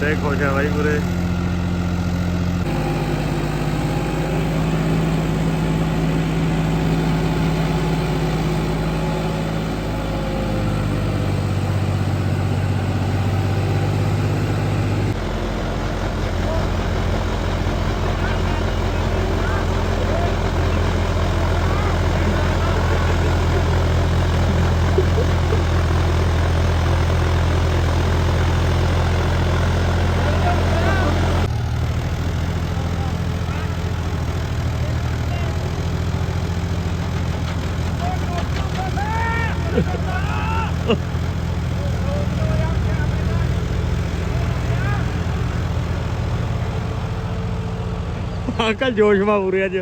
ਬੰਦੇ ਖੁਸ਼ ਆ ਬਾਈ ਪੂਰੇ। ਅੰਕਲ ਜੋਸ਼ ਮਾ ਪੂਰੇ ਅੱਜ।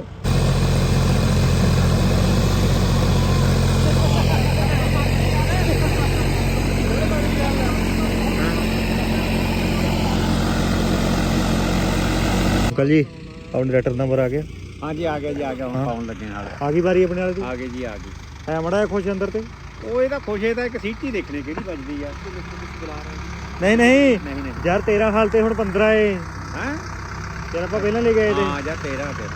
ਅੰਕਲ ਜੀ ਆਪਣਾ ਲੈਟਰ ਨੰਬਰ ਆ ਗਿਆ। ਹਾਂਜੀ ਆ ਗਿਆ ਜੀ ਆ ਗਿਆ। ਹੁਣ ਪਾਉਣ ਲੱਗੇ ਨਾਲ। ਆ ਗਈ ਵਾਰੀ ਆਪਣੇ ਵਾਲੇ ਦੀ? ਆ ਗਏ ਜੀ ਆ ਗਏ ਐ ਮੜਾ ਖੁਸ਼ ਅੰਦਰ ਤੇ? ਉਹ ਇਹਦਾ ਖੁਸ਼ੇ ਦਾ ਇੱਕ ਸੀਟੀ ਦੇਖਣੇ ਕਿਹੜੀ ਵੱਜਦੀ ਆ। ਨਹੀਂ ਨਹੀਂ। ਨਹੀਂ ਯਾਰ 13 ਹਾਲ ਤੇ ਹੁਣ 15 ਏ। ਹੈ? ਯਾਰ ਆਪਾਂ ਪਹਿਲਾਂ ਲੈ ਗਏ ਤੇ? ਹਾਂ ਜਾਂ 13 ਤੇ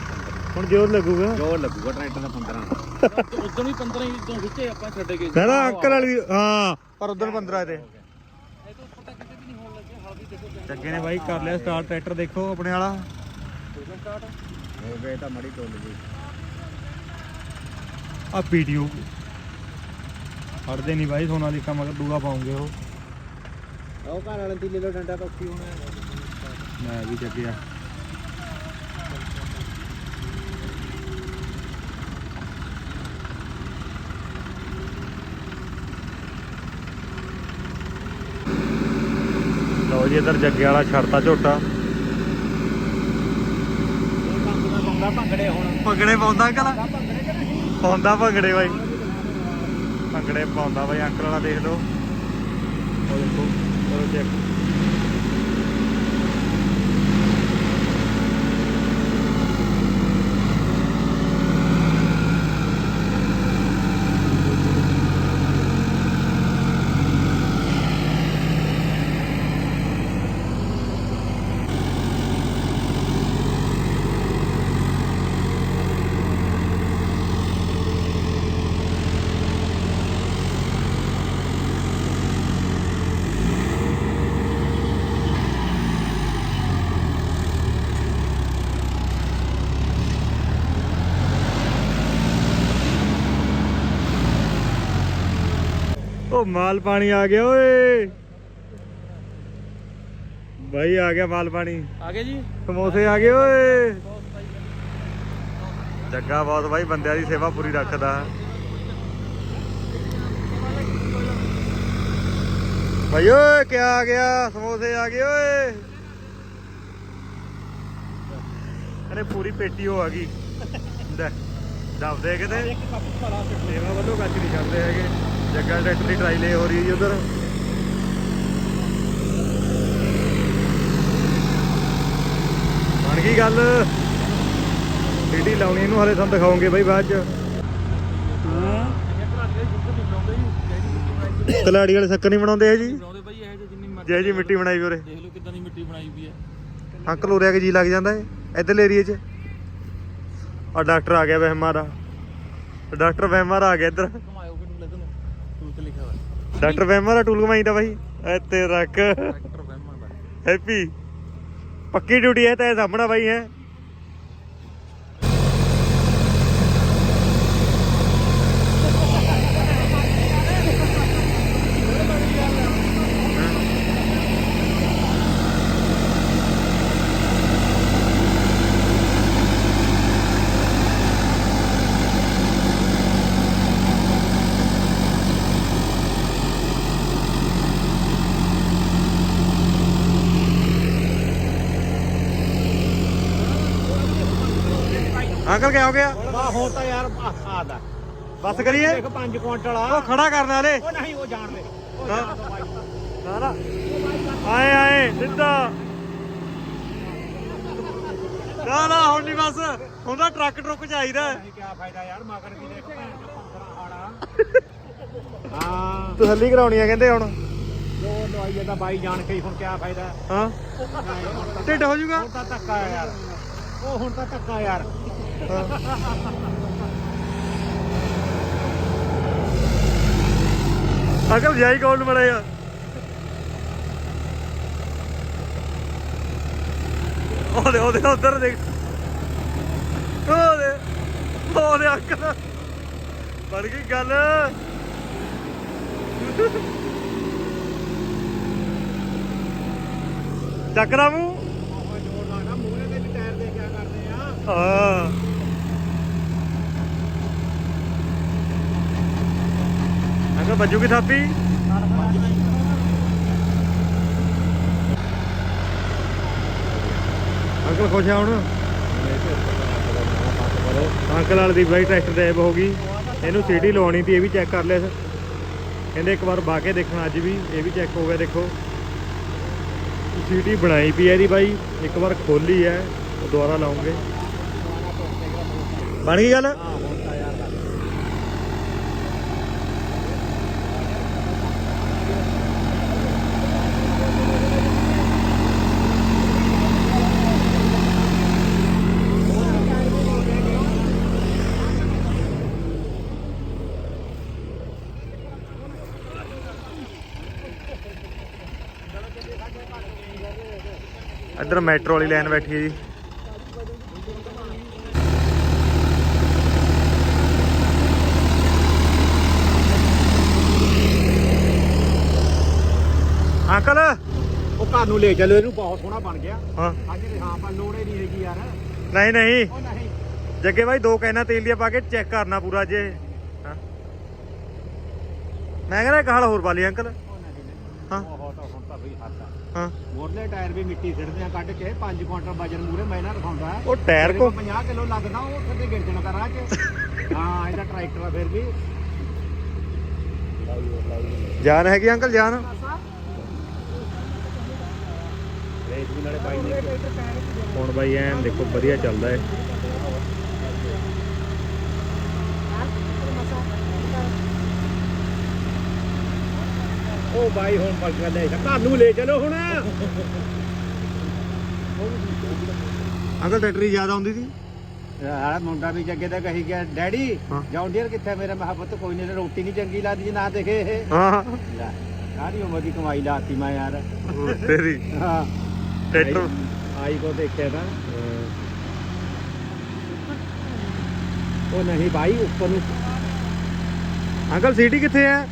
ਹੁਣ ਜ਼ੋਰ ਲੱਗੂਗਾ? ਜੋ ਲੱਗੂਗਾ ਟਰੈਕਟਰ ਦਾ 15 ਉਦੋਂ ਵੀ 15 ਹੀ ਤੋਂ ਖਿੱਚੇ ਆਪਾਂ ਛੱਡ ਗਏ ਨਾ ਅੰਕਲ ਵਾਲੀ ਹਾਂ। ਪਰ ਉਧਰ 15 ਤੇ ਇਹ ਤੋਂ। ਪਤਾ ਕਿਤੇ ਵੀ ਨਹੀਂ ਹੋਣ ਲੱਗੇ ਹਾਲ ਵੀ ਦੇਖੋ ਜੱਗੇ ਨੇ ਬਾਈ ਕਰ ਲਿਆ ਸਟਾਰਟ ਟਰੈਕਟਰ ਦੇਖੋ ਆਪਣੇ ਵਾਲਾ। ਸਟਾਰਟ ਹੋ ਗਏ ਤਾਂ ਮੜੀ ਟੁੱਲ ਗਈ ਆ ਪੀਟੀਓ ਹਟਦੇ ਨਹੀਂ ਬਾਈ ਸੋਨਾਲੀਕਾ ਮਗਰ ਦੂਆ ਪਾਉਂਗੇ ਉਹ। ਉਹ ਘਰ ਵਾਲੇ ਦੀ ਲੈ ਲੋ ਡੰਡਾ ਪੱਕੀ ਹੋਣਾ। ਮੈਂ ਵੀ ਜੱਗਿਆ ਜੀ, ਇਧਰ ਜੱਗੇ ਵਾਲਾ ਛੜਤਾ ਝੋਟਾ। ਬੰਦਾ ਭੰਗੜੇ ਹੁਣ ਭੰਗੜੇ ਪਾਉਂਦਾ ਅੰਕਲ ਪਾਉਂਦਾ ਭੰਗੜੇ ਬਾਈ। ਭੰਗੜੇ ਪਾਉਂਦਾ ਬਾਈ, ਅੰਕਲ ਵਾਲਾ ਦੇਖ ਲਓ। ਉਹ ਦੇਖੋ ਕਰੋ ਚੈੱਕ ਉਹ ਮਾਲ ਪਾਣੀ ਆ ਗਿਆ ਓਏ। ਬਾਈ ਆ ਗਿਆ ਮਾਲ ਪਾਣੀ। ਆ ਗਏ ਜੀ। ਸਮੋਸੇ ਆ ਗਏ ਓਏ। ਜੱਗਾ ਬਹੁਤ ਬਾਈ ਬੰਦਿਆਂ ਦੀ ਸੇਵਾ ਪੂਰੀ ਰੱਖਦਾ। ਭਾਈ ਓਏ ਕੀ ਆ ਗਿਆ? ਸਮੋਸੇ ਆ ਗਏ ਓਏ। ਅਰੇ ਪੂਰੀ ਪੇਟੀ ਹੋ ਆ ਗਈ। ਲੈ। ਦੱਬਦੇ ਕਿਤੇ? ਸੇਵਾ ਵੱਲੋਂ ਕੱਚ ਨਹੀਂ ਛੱਡਦੇ ਹੈਗੇ। ਜੱਗਾ ਟਰੈਕਟਰ ਦੀ ਟਰਾਈ ਲੈ ਹੋ ਰਹੀ ਹੈ ਜੀ ਉਧਰ। ਬਣ ਗਈ ਗੱਲ। ਡੀਡੀ ਲਾਉਣੀ ਇਹਨੂੰ ਹਲੇ ਤੁਹਾਨੂੰ ਦਿਖਾਉਂਗੇ ਬਾਈ ਬਾਅਦ ਚ। ਕਲਾੜੀ ਵਾਲੇ ਸ਼ੱਕਰ ਨਹੀਂ ਬਣਾਉਂਦੇ ਇਹ ਜੀ। ਬਣਾਉਂਦੇ ਬਾਈ ਇਹ ਜਿਹੇ ਜਿੰਨੀ ਮਰਜ਼ੀ ਜੇ ਜੀ ਮਿੱਟੀ ਬਣਾਈ ਵੀ ਉਰੇ। ਦੇਖ ਲਓ ਕਿਦਾਂ ਦੀ ਮਿੱਟੀ ਬਣਾਈ ਵੀ ਹੈ। ਅੰਕਲ ਉਰਿਆ ਕੇ ਜੀ ਲੱਗ ਜਾਂਦਾ ਏ ਇਧਰਲੇ ਏਰੀਏ 'ਚ। ਆ ਡਾਕਟਰ ਆ ਗਿਆ ਵਹਿਮਾ ਦਾ ਡਾਕਟਰ ਵਹਿਮਾ ਦਾ ਆ ਗਿਆ ਇੱਧਰ। ਘਮਾਇਓ ਕਿ ਨੂੰ ਲੈ ਤੈਨੂੰ? ਟੂਲ ਤੇ ਲਿਖਿਆ ਹੋਇਆ। ਡਾਕਟਰ ਵਹਿਮਾ ਦਾ ਟੂਲ ਘਮਾਈਦਾ ਬਾਈ ਇੱਥੇ ਰੱਖ ਟਰੈਕਟਰ ਵਹਿਮਾਂ ਦਾ ਹੈਪੀ ਪੱਕੀ ਡਿਊਟੀ ਹੈ ਤੇ ਸਾਹਮਣਾ ਬਾਈ ਹੈ ਅੰਕਲ ਕਿਆ ਹੋ ਗਿਆ? ਵਾਹ ਹੁਣ ਤਾਂ ਯਾਰ ਆਦਾ ਬਸ ਕਰੀਏ? ਦੇਖ 5 ਕੁਇੰਟਲ ਆ। ਉਹ ਖੜਾ ਕਰਨ ਵਾਲੇ। ਉਹ ਨਹੀਂ ਉਹ ਜਾਣ ਦੇ ਉਹ ਨਾ। ਆਏ ਆਏ ਸਿੱਧਾ। ਨਾ ਨਾ ਹੁਣ ਨਹੀਂ ਬਸ। ਹੁਣ ਤਾਂ ਟਰੱਕ ਟਰੁੱਕ ਚਾਹੀਦਾ। ਕਿਆ ਫਾਇਦਾ ਯਾਰ ਮਗਰ ਵੀ ਦੇਖ ਹਾਂ। ਤਸੱਲੀ ਕਰਾਉਣੀ ਆ ਕਹਿੰਦੇ ਹੁਣ। ਜੋ ਲਵਾਈ ਜਾਂਦਾ ਬਾਈ ਜਾਣ ਕੇ ਹੁਣ ਕਿਆ ਫਾਇਦਾ। ਹਾਂ। ਢਿੱਡ ਹੋ ਜਾਊਗਾ? ਹੁਣ ਤਾਂ ਧੱਕਾ ਆ ਯਾਰ। ਉਹ ਹੁਣ ਤਾਂ ਧੱਕਾ ਯਾਰ। ਅਗਰ ਜਾਈ ਕੌਣ ਬਣੇਗਾ ਉਹਦੇ ਉਹਦੇ ਉਧਰ ਦੇਖ। ਉਹਦੇ ਉਹਦੇ ਅੱਖ ਬਣ ਗਈ ਗੱਲ। ਚੱਕਰਾ ਮੂੰਹ। ਉਹ ਜੋਰ ਲਾਣਾ ਮੂਹਰੇ ਤੇ ਵੀ ਟਾਇਰ ਦੇ ਕਰਦੇ ਆ। ਹਾਂ। ਅੰਕਲ ਬੱਜੂਗੀ ਥਾਪੀ? ਅੰਕਲ ਖੁਸ਼ ਆ ਹੁਣ? ਅੰਕਲ ਵਾਲ ਦੀ ਬਾਈ ਟਰੈਕਟਰ ਤੇ ਹੋ ਗਈ। ਇਹਨੂੰ ਸੀਟੀ ਲਵਾਉਣੀ ਤੀ ਇਹ ਵੀ ਚੈੱਕ ਕਰ ਲਿਆ ਕਹਿੰਦੇ ਇੱਕ ਵਾਰ ਬਾ ਕੇ ਦੇਖਣਾ ਅੱਜ ਵੀ, ਇਹ ਵੀ ਚੈੱਕ ਹੋ ਗਿਆ, ਦੇਖੋ। ਸੀਟੀ ਬਣਾਈ ਪਈ ਹੈ ਇਹਦੀ ਬਾਈ, ਇੱਕ ਵਾਰ ਖੋਲੀ ਹੈ ਦੁਬਾਰਾ ਲਾਉਂਗੇ। ਬਣ ਗਈ ਗੱਲ? ਇੱਧਰ ਮੈਟਰੋ ਵਾਲੀ ਲਾਈਨ ਬੈਠੀ ਹੈ ਜੀ। ਅੰਕਲ। ਉਹ ਘਰ ਨੂੰ ਲੈ ਚੱਲੋ ਇਹਨੂੰ ਬਹੁਤ ਸੋਹਣਾ ਬਣ ਗਿਆ। ਹਾਂ। ਅੱਜ ਦੇ ਹਾਂ ਪਰ ਲੋੜੇ ਨਹੀਂ ਹੈਗੀ ਯਾਰ। ਨਹੀਂ ਨਹੀਂ। ਉਹ ਨਹੀਂ। ਜੱਗੇ ਬਾਈ ਦੋ ਕੈਨਾ ਤੇਲ ਦੀਆਂ ਪਾ ਕੇ ਚੈੱਕ ਕਰਨਾ ਪੂਰਾ ਜੇ। ਮੈਂ ਕਹਿੰਦਾ ਇੱਕ ਹਾਲ ਹੋਰ ਪਾ ਲਈ ਅੰਕਲ। ਹਾਂ। ਬਹੁਤ ਹੁਣ ਤਾਂ ਬਈ ਹੱਦ ਆ ਹਾਂ। ਮੋਰਲੇ ਟਾਇਰ ਵੀ ਮਿੱਟੀ ਸਿੱਟਦੇ ਆ ਕੱਢ ਕੇ 5 ਕੁਆਂਟਲ ਵਜਨ ਮੂਰੇ ਮੈਂ ਨਾ ਰਖਾਉਂਦਾ ਉਹ ਟਾਇਰ ਕੋ 50 ਕਿਲੋ ਲੱਗਦਾ ਉਹ ਥੱਲੇ ਗਿਰ ਜਾਣਾ ਕਰਾਂ ਚ। ਹਾਂ ਇਹਦਾ ਟਰੈਕਟਰ ਆ ਫਿਰ ਵੀ। ਜਾਨ ਹੈਗੀ ਅੰਕਲ ਜਾਨ? ਰੇਟ ਵੀ ਨਾਲੇ ਬਾਈ ਨੇ ਹੁਣ ਬਾਈ ਐਨ ਦੇਖੋ ਵਧੀਆ ਚੱਲਦਾ ਹੈ ਉਹ ਬਾਈ ਹੁਣ ਪੱਗ ਲੈ ਜਾ ਘਰ ਨੂੰ ਲੈ ਚਲੋ ਹੁਣ। ਅੰਕਲ ਟਰੈਕਟਰੀ ਜ਼ਿਆਦਾ ਆਉਂਦੀ ਸੀ? ਯਾਰ ਮੁੰਡਾ ਵੀ ਜੱਗੇ ਦਾ ਕਹੀ ਗਿਆ ਡੈਡੀ ਹਾਂ। ਜੌਂਡੀਅਰ ਕਿੱਥੇ ਮੇਰਾ? ਮਹੱਬਤ ਕੋਈ ਨਹੀਂ ਰੋਟੀ ਨਹੀਂ ਚੰਗੀ ਲੱਗਦੀ ਜੇ ਨਾ ਦੇਖੇ ਇਹ। ਹਾਂ। ਲੈ ਸਾਰੀ ਉਮਰ ਦੀ ਕਮਾਈ ਲਾਤੀ ਮੈਂ ਯਾਰ। ਉਹ ਤੇਰੀ। ਹਾਂ। ਟਰੈਕਟਰ? ਆਈ ਕੋ ਦੇਖਿਆ ਤਾਂ। ਉਹ ਨਹੀਂ ਭਾਈ ਉੱਪਰ ਨੂੰ ਅੰਕਲ ਸਿਟੀ ਕਿੱਥੇ ਹੈ?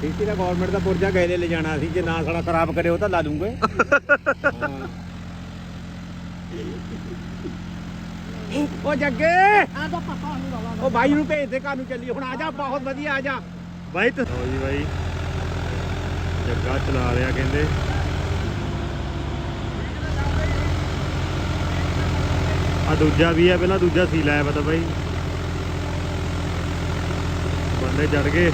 ਸੀਟੀ ਦਾ ਗਵਰਨਮੈਂਟ ਦਾ ਪੁਰਜਾ ਗਏ ਲੈ ਜਾਣਾ ਸੀ, ਜੇ ਨਾ ਸਾਲਾ ਖਰਾਬ ਕਰੇ ਉਹ ਤਾਂ ਲਾ ਲੂੰਗੇ ਉਹ ਜੱਗੇ! ਉਹ ਭਾਈ ਨੂੰ ਭੇਜ ਦੇ ਘਰ ਨੂੰ ਚੱਲੀ ਹੁਣ ਆ ਜਾ, ਬਹੁਤ ਵਧੀਆ, ਆ ਜਾ। ਬਾਈ ਤੇ ਲਓ ਜੀ ਬਾਈ। ਜੱਗਾ ਚਲਾ ਰਿਹਾ ਕਹਿੰਦੇ। ਆ ਦੂਜਾ ਵੀ ਆ, ਪਹਿਲਾਂ ਦੂਜਾ ਸੀ ਲਾਇਆ ਪਤਾ ਬਾਈ। ਬੰਦੇ ਚੜ ਗਏ।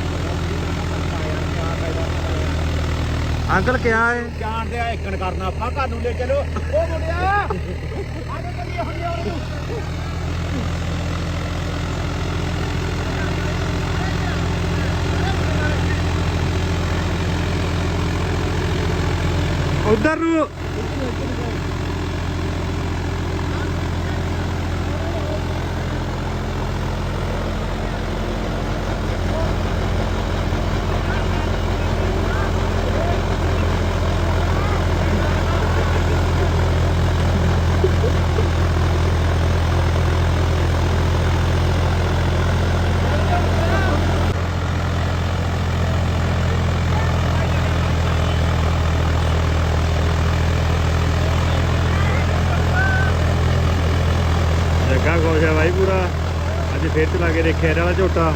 ਅੰਕਲ ਕਿਆ ਹੈ? ਜਾਣਦੇ ਆ ਇੱਕਣ ਕਰਨਾ ਆਪਾਂ ਘਰ ਨੂੰ ਲੈ ਚਲੋ। ਉਹ ਮੁੰਡਿਆ ਚੱਲੀਏ ਹੁਣ। ਉਧਰ ਨੂੰ ਜੱਗਾ ਖੁਸ਼ ਹੈ ਬਾਈ ਪੂਰਾ ਅੱਜ ਫੇਰ ਚਲਾ ਕੇ ਦੇਖਿਆ ਇਹਦਾ ਵਾਲਾ ਝੋਟਾ।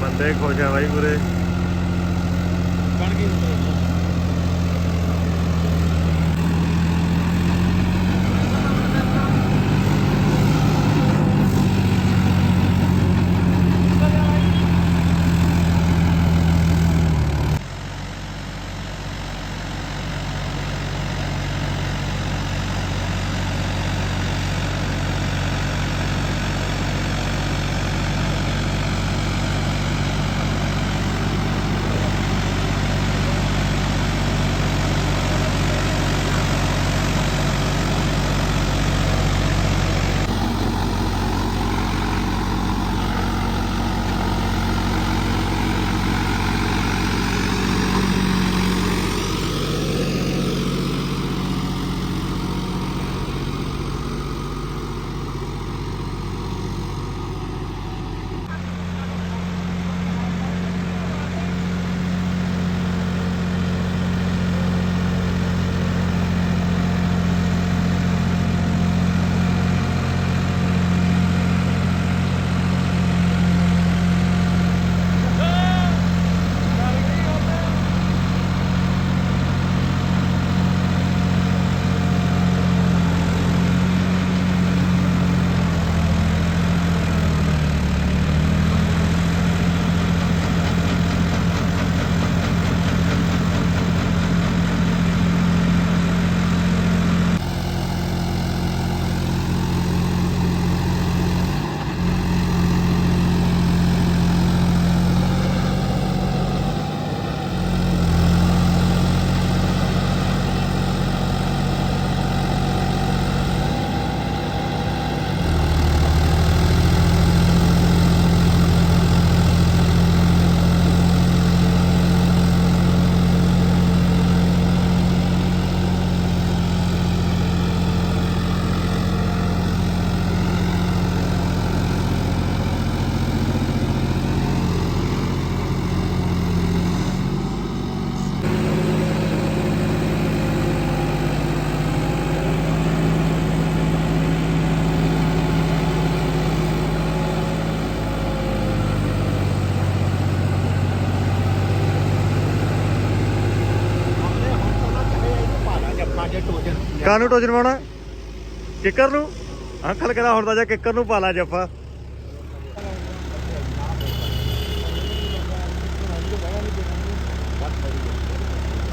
ਬੰਦੇ ਖੁਸ਼ ਹੈ ਬਾਈ ਪੂਰੇ। ਕਾਨੂੰ ਟੋਜਰਵਾਉਣਾ ਕਿੱਕਰ ਨੂੰ? ਅੰਕਲ ਕਹਿੰਦਾ ਹੁਣ ਤਾਂ ਜਾ ਕਿੱਕਰ ਨੂੰ ਪਾ ਲਾ ਜੱਫਾ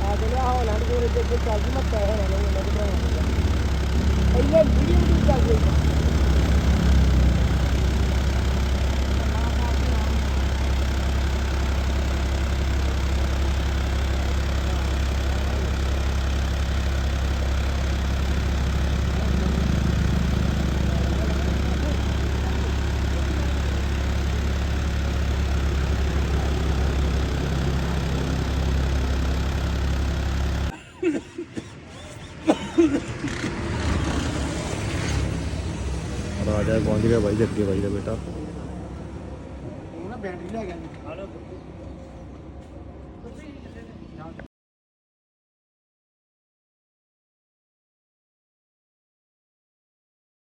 ਆ ਚਲਿਆ ਹਾਲੈਂਡ ਦੇ ਵਿੱਚ ਅੱਗੇ ਚੱਲ ਜੀ ਮੈਂ ਪੈਸੇ ਲੈ ਲਵਾਂਗਾ ਉਹਨਾਂ ਦੇ ਭਰਾਵਾਂ ਪਹਿਲੇ ਵੀਡੀਓ ਵੀ ਚੱਲ ਗਈ ਰਾਜਾ ਪਹੁੰਚ ਗਿਆ ਬਾਈ ਜੱਗੇ ਬਾਈ ਦਾ ਬੇਟਾ। ਉਹ ਨਾ ਬੈਟਰੀ ਲੈ ਗਿਆ